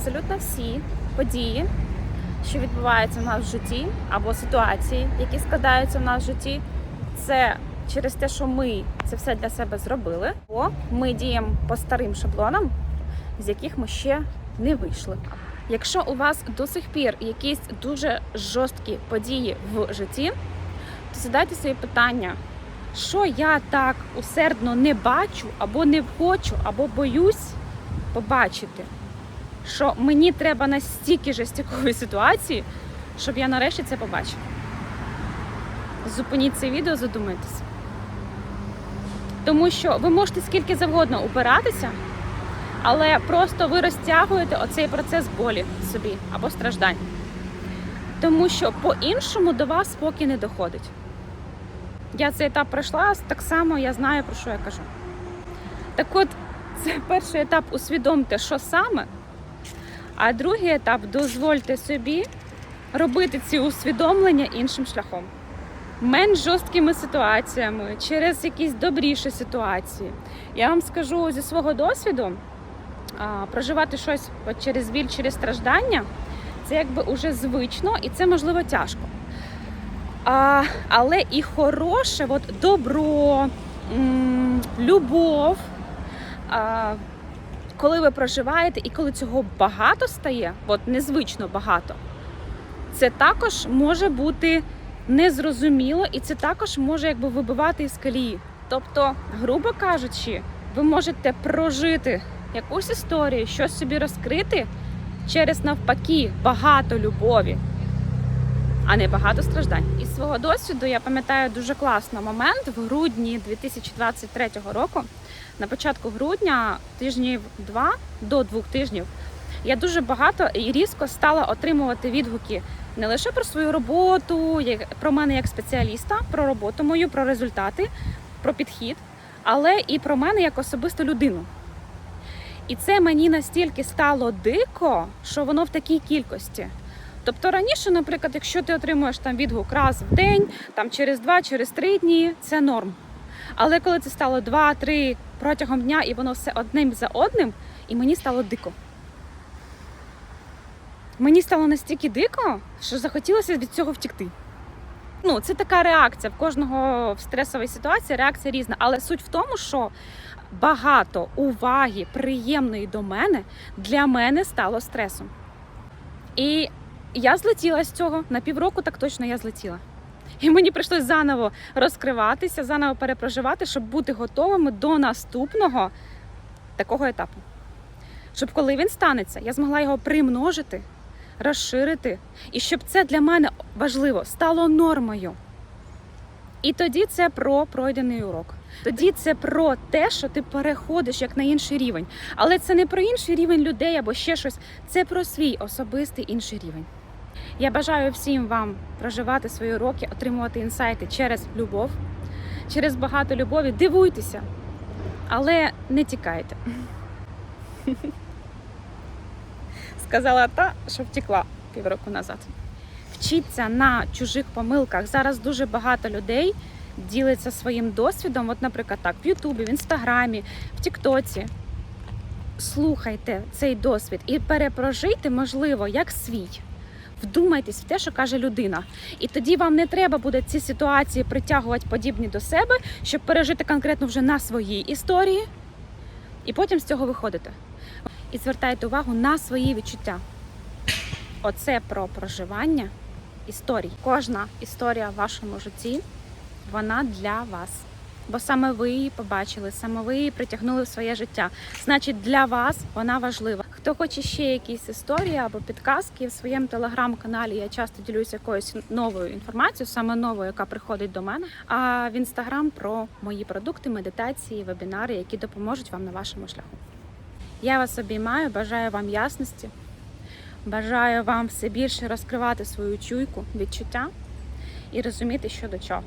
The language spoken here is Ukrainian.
Абсолютно всі події, що відбуваються в нас в житті, або ситуації, які складаються в нас в житті, це через те, що ми це все для себе зробили, або ми діємо по старим шаблонам, з яких ми ще не вийшли. Якщо у вас до сих пір якісь дуже жорсткі події в житті, то задайте собі питання, що я так усердно не бачу, або не хочу, або боюсь побачити що мені треба настільки жестякової ситуації, щоб я нарешті це побачила. Зупиніть це відео, задумайтеся. Тому що ви можете скільки завгодно упиратися, але просто ви розтягуєте оцей процес болі собі або страждань. Тому що по-іншому до вас поки не доходить. Я цей етап пройшла, так само я знаю, про що я кажу. Так от, це перший етап усвідомте, що саме. А другий етап дозвольте собі робити ці усвідомлення іншим шляхом. Менш жорсткими ситуаціями, через якісь добріші ситуації. Я вам скажу зі свого досвіду, проживати щось через біль, через страждання це якби уже звично і це можливо тяжко. А, але і хороше, от добро, любов. Коли ви проживаєте і коли цього багато стає, от незвично багато, це також може бути незрозуміло, і це також може якби вибивати із колії. Тобто, грубо кажучи, ви можете прожити якусь історію, щось собі розкрити через навпаки багато любові, а не багато страждань. Із свого досвіду я пам'ятаю дуже класний момент в грудні 2023 року на початку грудня, тижнів два до двох тижнів, я дуже багато і різко стала отримувати відгуки не лише про свою роботу, про мене як спеціаліста, про роботу мою, про результати, про підхід, але і про мене як особисту людину. І це мені настільки стало дико, що воно в такій кількості. Тобто раніше, наприклад, якщо ти отримуєш там відгук раз в день, там через два, через три дні, це норм. Але коли це стало два-три протягом дня, і воно все одним за одним, і мені стало дико. Мені стало настільки дико, що захотілося від цього втікти. Ну, це така реакція. В кожного в стресовій ситуації реакція різна. Але суть в тому, що багато уваги приємної до мене для мене стало стресом. І я злетіла з цього на півроку, так точно я злетіла. І мені прийшлось заново розкриватися, заново перепроживати, щоб бути готовими до наступного такого етапу. Щоб коли він станеться, я змогла його примножити, розширити, і щоб це для мене важливо стало нормою. І тоді це про пройдений урок. Тоді це про те, що ти переходиш як на інший рівень. Але це не про інший рівень людей або ще щось, це про свій особистий інший рівень. Я бажаю всім вам проживати свої уроки, отримувати інсайти через любов, через багато любові. Дивуйтеся, але не тікайте. Сказала та, що втекла півроку назад. Вчіться на чужих помилках. Зараз дуже багато людей ділиться своїм досвідом. От, наприклад, так, в Ютубі, в Інстаграмі, в Тіктоці. Слухайте цей досвід і перепрожийте, можливо, як свій. Вдумайтесь в те, що каже людина. І тоді вам не треба буде ці ситуації притягувати подібні до себе, щоб пережити конкретно вже на своїй історії, і потім з цього виходите. І звертайте увагу на свої відчуття. Оце про проживання історій. Кожна історія в вашому житті вона для вас. Бо саме ви її побачили, саме ви її притягнули в своє життя. Значить, для вас вона важлива. Хто хоче ще якісь історії або підказки в своєму телеграм-каналі, я часто ділюся якоюсь новою інформацією, саме новою, яка приходить до мене. А в інстаграм про мої продукти, медитації, вебінари, які допоможуть вам на вашому шляху. Я вас обіймаю, бажаю вам ясності, бажаю вам все більше розкривати свою чуйку, відчуття і розуміти, що до чого.